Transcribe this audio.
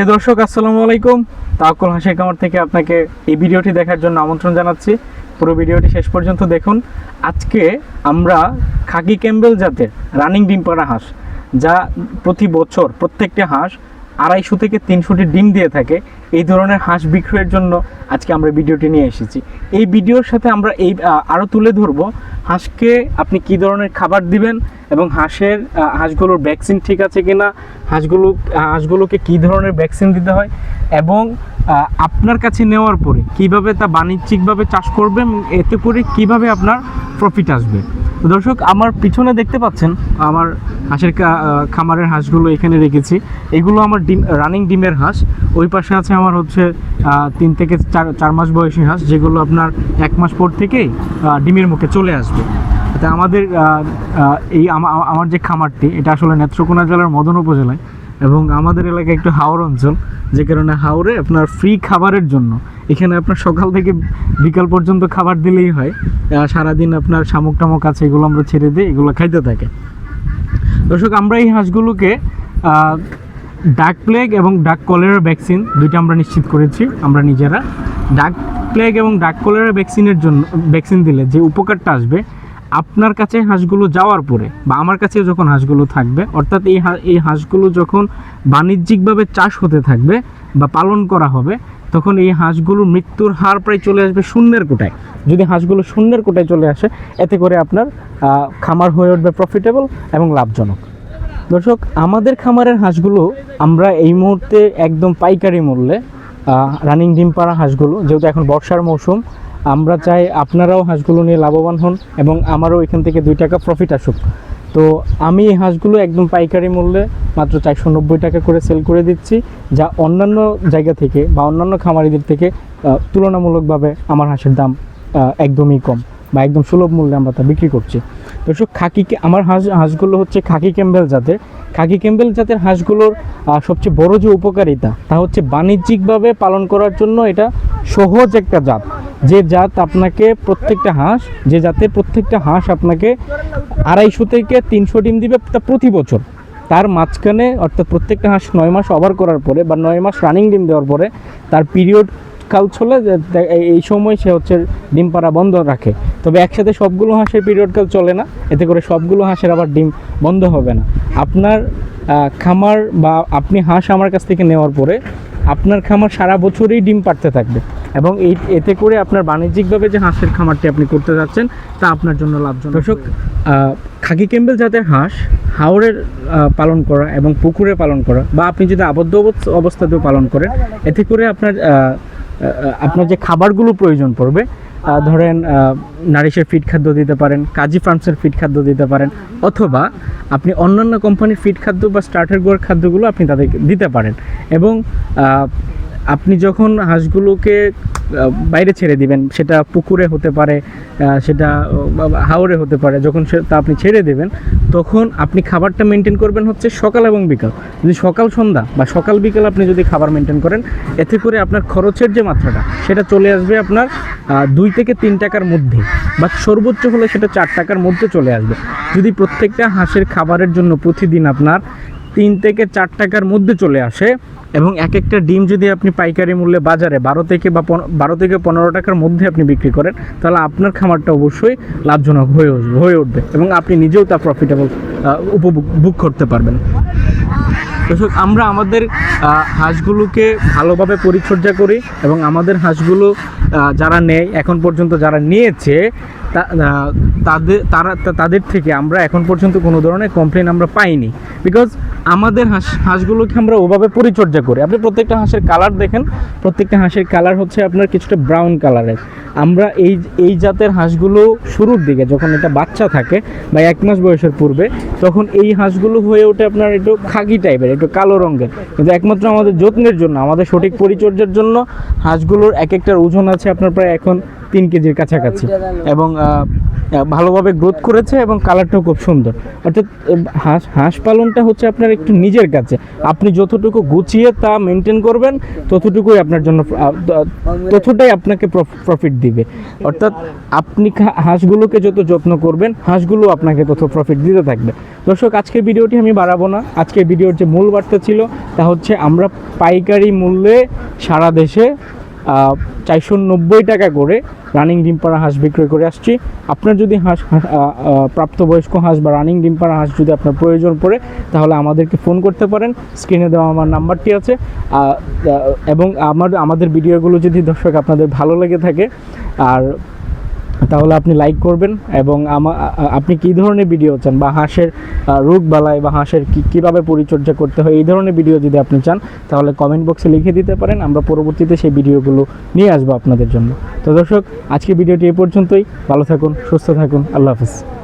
প্রিয় দর্শক, আসসালামু আলাইকুম। তাকুল হাসির কামার থেকে আপনাকে এই ভিডিওটি দেখার জন্য আমন্ত্রণ জানাচ্ছি। পুরো ভিডিওটি শেষ পর্যন্ত দেখুন। আজকে আমরা খাকি ক্যাম্বেল জাতের রানিং ডিম পাড়া হাঁস, যা প্রতি বছর প্রত্যেকটা হাঁস আড়াইশো থেকে তিনশোটি ডিম দিয়ে থাকে। এই ধরনের হাঁস বিক্রয়ের জন্য আজকে আমরা ভিডিওটি নিয়ে এসেছি। এই ভিডিওর সাথে আমরা এই আরও তুলে ধরবো হাঁসকে আপনি কি ধরনের খাবার দিবেন এবং হাঁসের হাঁসগুলোর ভ্যাকসিন ঠিক আছে কি না হাঁসগুলো হাঁসগুলোকে কি ধরনের ভ্যাকসিন দিতে হয় এবং আপনার কাছে নেওয়ার পরে কীভাবে তা বাণিজ্যিকভাবে চাষ করবেন এতে করে কীভাবে আপনার প্রফিট আসবে। দর্শক, আমার পিছনে দেখতে পাচ্ছেন, আমার হাঁসের খামারের হাঁসগুলো এখানে রেখেছি। এগুলো আমার ডিম, রানিং ডিমের হাঁস। ওই পাশে আছে আমার হচ্ছে তিন থেকে চার চার মাস বয়সী হাঁস, যেগুলো আপনার এক মাস পর থেকেই ডিমের মুখে চলে আসবে। তা আমাদের এই আমা- আমা- আমার যে খামারটি, এটা আসলে নেত্রকোনা জেলার মদন উপজেলায়। এবং আমাদের এলাকায় একটু হাওর অঞ্চল, যে কারণে হাওরে আপনার ফ্রি খাবারের জন্য। এখানে আপনার সকাল থেকে বিকাল পর্যন্ত খাবার দিলেই হয়। সারাদিন আপনার শামুক টামুক আছে, এগুলো আমরা ছেড়ে দিই এগুলো খাইতে থাকে। দর্শক, আমরা এই হাঁসগুলোকে ডাক প্লেগ এবং ডাক কলেরা ভ্যাকসিন দুইটা আমরা নিশ্চিত করেছি, আমরা নিজেরা। ডাক প্লেগ এবং ডাক কলেরা ভ্যাকসিনের জন্য ভ্যাকসিন দিলে যে উপকারটা আসবে আপনার কাছে হাঁসগুলো যাওয়ার পরে বা আমার কাছে যখন হাঁসগুলো থাকবে, অর্থাৎ এই এই হাঁসগুলো যখন বাণিজ্যিকভাবে চাষ হতে থাকবে বা পালন করা হবে, তখন এই হাঁসগুলোর মৃত্যুর হার প্রায় চলে আসবে শূন্যের কোটায়। যদি হাঁসগুলো শূন্যের কোটায় চলে আসে, এতে করে আপনার খামার হয়ে উঠবে প্রফিটেবল এবং লাভজনক। দর্শক, আমাদের খামারের হাঁসগুলো আমরা এই মুহূর্তে একদম পাইকারি মূল্যে রানিং ডিম পাড়া হাঁসগুলো, যেহেতু এখন বর্ষার মৌসুম আমরা চাই আপনারাও হাঁসগুলো নিয়ে লাভবান হন এবং আমারও এখান থেকে দুই টাকা প্রফিট আসুক। তো আমি এই হাঁসগুলো একদম পাইকারি মূল্যে মাত্র চারশো নব্বই টাকা করে সেল করে দিচ্ছি, যা অন্যান্য জায়গা থেকে বা অন্যান্য খামারিদের থেকে তুলনামূলকভাবে আমার হাঁসের দাম একদমই কম বা একদম সুলভ মূল্যে আমরা তা বিক্রি করছি। দর্শক, খাকি আমার হাঁস হাঁসগুলো হচ্ছে খাকি ক্যাম্বেল জাতের। খাকি ক্যাম্বেল জাতের হাঁসগুলোর সবচেয়ে বড় যে উপকারিতা, তা হচ্ছে বাণিজ্যিকভাবে পালন করার জন্য এটা সহজ একটা জাত। যে জাত আপনাকে প্রত্যেকটা হাঁস, যে জাতের প্রত্যেকটা হাঁস আপনাকে আড়াইশো থেকে তিনশো ডিম দিবে তা প্রতি বছর। তার মাঝখানে অর্থাৎ প্রত্যেকটা হাঁস নয় মাস ওভার করার পরে বা নয় মাস রানিং ডিম দেওয়ার পরে তার পিরিয়ড কাল চলে এই সময় সে হচ্ছে ডিম পাড়া বন্ধ রাখে। তবে একসাথে সবগুলো হাঁসের পিরিয়ড কাল চলে না, এতে করে সবগুলো হাঁসের আবার ডিম বন্ধ হবে না। আপনার খামার বা আপনি হাঁস আমার কাছ থেকে নেওয়ার পরে আপনার খামার সারা বছরই ডিম পাড়তে থাকবে। এবং এই, এতে করে আপনার বাণিজ্যিকভাবে যে হাঁসের খামারটি আপনি করতে যাচ্ছেন, তা আপনার জন্য লাভজনক। দর্শক খাকি ক্যাম্বেল জাতের হাঁস হাওড়ের পালন করা এবং পুকুরে পালন করা, বা আপনি যদি আবদ্ধ অবস্থ- অবস্থাতেও পালন করেন, এতে করে আপনার আপনার যে খাবারগুলো প্রয়োজন পড়বে ধরেন নারিশের ফিড খাদ্য দিতে পারেন, কাজী ফার্মসের ফিড খাদ্য দিতে পারেন, অথবা আপনি অন্যান্য কোম্পানির ফিড খাদ্য বা স্টার্টার গোয়ার খাদ্যগুলো আপনি তাদেরকে দিতে পারেন। এবং আপনি যখন হাঁসগুলোকে বাইরে ছেড়ে দিবেন, সেটা পুকুরে হতে পারে সেটা হাওরে হতে পারে, যখন তা আপনি ছেড়ে দেবেন, তখন আপনি খাবারটা মেনটেন করবেন হচ্ছে সকাল এবং বিকাল। যদি সকাল সন্ধ্যা বা সকাল বিকাল আপনি যদি খাবার মেনটেন করেন, এতে করে আপনার খরচের যে মাত্রাটা, সেটা চলে আসবে আপনার দুই থেকে তিন টাকার মধ্যে বা সর্বোচ্চ হলে সেটা চার টাকার মধ্যে চলে আসবে। যদি প্রত্যেকটা হাঁসের খাবারের জন্য প্রতিদিন আপনার তিন থেকে চার টাকার মধ্যে চলে আসে এবং এক একটা ডিম যদি আপনি পাইকারি মূল্যে বাজারে বারো থেকে বা বারো থেকে পনেরো টাকার মধ্যে আপনি বিক্রি করেন, তাহলে আপনার খামারটা অবশ্যই লাভজনক হয়ে হয়ে উঠবে এবং আপনি নিজেও তা প্রফিটেবল উপভোগ, ভোগ করতে পারবেন। দর্শক, আমরা আমাদের হাঁসগুলোকে ভালোভাবে পরিচর্যা করি এবং আমাদের হাঁসগুলো যারা নেয়, এখন পর্যন্ত যারা নিয়েছে তাদের, তারা তাদের থেকে আমরা এখন পর্যন্ত কোনো ধরনের কমপ্লেন আমরা পাইনি। বিকজ আমাদের হাঁস, হাঁসগুলোকে আমরা ওভাবে পরিচর্যা করি। আপনি প্রত্যেকটা হাঁসের কালার দেখেন, প্রত্যেকটা হাঁসের কালার হচ্ছে আপনার কিছুটা ব্রাউন কালারের আমরা এই এই জাতের হাঁসগুলো শুরুর দিকে যখন এটা বাচ্চা থাকে, বা এক মাস বয়সের পূর্বে, তখন এই হাঁসগুলো হয়ে ওঠে আপনার একটু খাকি টাইপের একটু কালো রঙের। কিন্তু একমাত্র আমাদের যত্নের জন্য, আমাদের সঠিক পরিচর্যার জন্য হাঁসগুলোর এক একটার ওজন আছে আপনার প্রায় এখন তিন কেজির কাছাকাছি। এবং ভালোভাবে গ্রোথ করেছে এবং কালারটাও খুব সুন্দর। অর্থাৎ হাঁস হাঁস পালনটা হচ্ছে আপনার একটু নিজের কাছে আপনি যতটুকু গুছিয়ে তা মেনটেন করবেন, ততটুকুই আপনার জন্য ততটাই আপনাকে প্রফিট দিবে। অর্থাৎ, আপনি হাঁসগুলোকে যত যত্ন করবেন, হাঁসগুলো আপনাকে তত প্রফিট দিতে থাকবে। দর্শক, আজকের ভিডিওটি আমি বাড়াবো না। আজকের ভিডিওর যে মূল বার্তা ছিল, তা হচ্ছে আমরা পাইকারি মূল্যে সারা দেশে চারশো নব্বই টাকা করে রানিং ডিম পাড়া হাঁস বিক্রয় করে আসছি। আপনার যদি হাঁস প্রাপ্তবয়স্ক হাঁস বা রানিং ডিম পাড়া হাঁস যদি আপনার প্রয়োজন পড়ে, তাহলে আমাদেরকে ফোন করতে পারেন। স্ক্রিনে দেওয়া আমার নাম্বারটি আছে। এবং আমার, আমাদের ভিডিওগুলো যদি দর্শক আপনাদের ভালো লেগে থাকে, আর তাহলে আপনি লাইক করবেন এবং আপনি কি ধরনের ভিডিও চান? বা হাঁসের রোগ বালাই বা হাঁসের কী কীভাবে পরিচর্যা করতে হয়? এই ধরনের ভিডিও যদি আপনি চান, তাহলে কমেন্ট বক্সে লিখে দিতে পারেন। আমরা পরবর্তীতে সেই ভিডিওগুলো নিয়ে আসব আপনাদের জন্য। তো দর্শক আজকে ভিডিওটি এ পর্যন্তই। ভালো থাকুন, সুস্থ থাকুন। আল্লাহ হাফিজ।